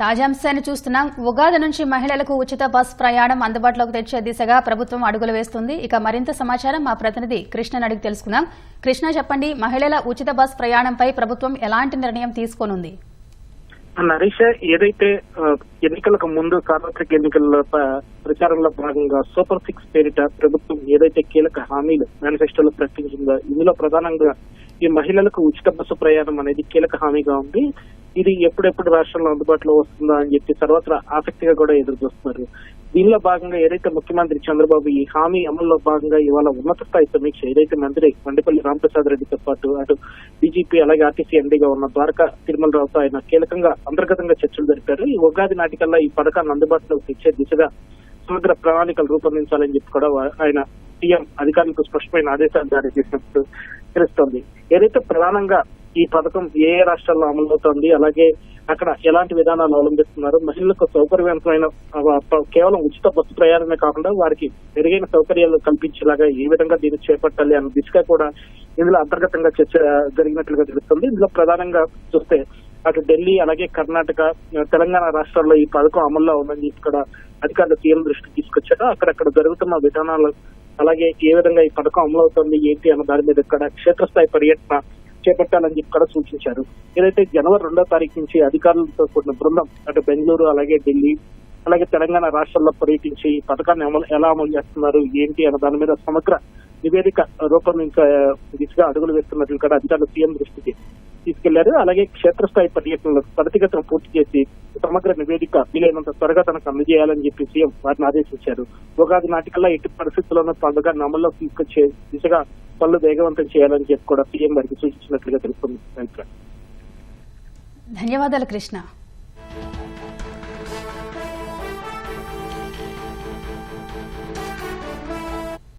తాజాంశాన్ని చూస్తున్నాం. ఉగాది నుంచి మహిళలకు ఉచిత బస్ ప్రయాణం అందుబాటులోకి తెచ్చే దిశగా ప్రభుత్వం అడుగులు వేస్తుంది. ఇక మరింత సమాచారం మా ప్రతినిధి కృష్ణ అడిగి తెలుసుకుందాం. కృష్ణ చెప్పండి మహిళల ఉచిత బస్ ప్రయాణంపై ప్రభుత్వం ఎలాంటి నిర్ణయం తీసుకోనుంది? నరీష ఏదైతే ఎన్నికలకు ముందు సార్వత్రిక ఎన్నికల ప్రచారంలో భాగంగా సూపర్ సిక్స్ పేరిట ప్రభుత్వం ఏదైతే కీలక హామీలు మేనిఫెస్టోలో ప్రకటించిందో ఇందులో ప్రధానంగా ఈ మహిళలకు ఉచిత బస్సు ప్రయాణం అనేది కీలక హామీగా ఉంది. ఇది ఎప్పుడెప్పుడు రాష్ట్రంలో అందుబాటులో వస్తుందా అని చెప్పి సర్వత్రా ఆసక్తిగా కూడా ఎదురు చూస్తున్నారు దీనిలో భాగంగా ఏదైతే ముఖ్యమంత్రి చంద్రబాబు ఈ హామీ అమల్లో భాగంగా ఇవాళ ఉన్నత స్థాయి సమీక్ష ఏదైతే మంత్రి మండిపల్లి రామప్రసాద్ రెడ్డితో పాటు అటు డీజీపీ అలాగే ఆర్టీసీ ఎండీగా ఉన్న ద్వారకా తిరుమలరావుతో ఆయన కీలకంగా అంతర్గతంగా చర్చలు జరిపారు. ఈ ఉగాది నాటికల్లా ఈ పథకాన్ని అందుబాటులోకి తెచ్చే దిశగా సమగ్ర ప్రణాళికలు రూపొందించాలని చెప్పి కూడా ఆయన సీఎం అధికారులకు స్పష్టమైన ఆదేశాలు జారీ చేసినట్టు తెలుస్తోంది ఏదైతే ప్రధానంగా ఈ పథకం ఏ ఏ రాష్ట్రాల్లో అమలవుతోంది అలాగే అక్కడ ఎలాంటి విధానాలు అవలంబిస్తున్నారు మహిళలకు సౌకర్యవంతమైన కేవలం ఉచిత బస్సు ప్రయాణమే కాకుండా వారికి మెరుగైన సౌకర్యాలు కల్పించేలాగా ఏ విధంగా దీన్ని చేపట్టాలి అన్న దిశగా కూడా ఇందులో అంతర్గతంగా చర్చ జరిగినట్లుగా తెలుస్తుంది. ఇందులో ప్రధానంగా చూస్తే అటు ఢిల్లీ అలాగే కర్ణాటక తెలంగాణ రాష్ట్రాల్లో ఈ పథకం అమల్లో ఉందని ఇక్కడ అధికారులు సీఎం దృష్టికి తీసుకొచ్చారు. అక్కడక్కడ జరుగుతున్న విధానాలు అలాగే ఏ విధంగా ఈ పథకం అమలవుతుంది ఏంటి అన్న దాని మీద ఇక్కడ క్షేత్రస్థాయి పర్యటన చేపట్టాలని చెప్పి కూడా సూచించారు. ఏదైతే జనవరి రెండో తారీఖు నుంచి అధికారులతో కూడిన బృందం అటు బెంగళూరు అలాగే ఢిల్లీ అలాగే తెలంగాణ రాష్ట్రాల్లో పర్యటించి ఈ పథకాన్ని అమలు ఎలా అమలు చేస్తున్నారు ఏంటి అన్న దాని మీద సమగ్ర నివేదిక రూపొందించే దిశగా అడుగులు వేస్తున్నట్లు కూడా అధికారులు సీఎం దృష్టికి తీసుకెళ్ళారు. అలాగే క్షేత్రస్థాయి పర్యటనలో త్వరితగతిన పూర్తి చేసి సమగ్ర నివేదిక వీలైనంత త్వరగా తనకు అందజేయాలని చెప్పి సీఎం వారిని ఆదేశించారు. ఉగాది నాటికల్లా ఎట్టి పరిస్థితుల్లోనూ పండుగ అమల్లోకి తీసుకొచ్చే దిశగా పనులు వేగవంతం చేయాలని చెప్పి కూడా సీఎం వారికి సూచించినట్లుగా తెలుస్తుంది ధన్యవాదాలు కృష్ణ.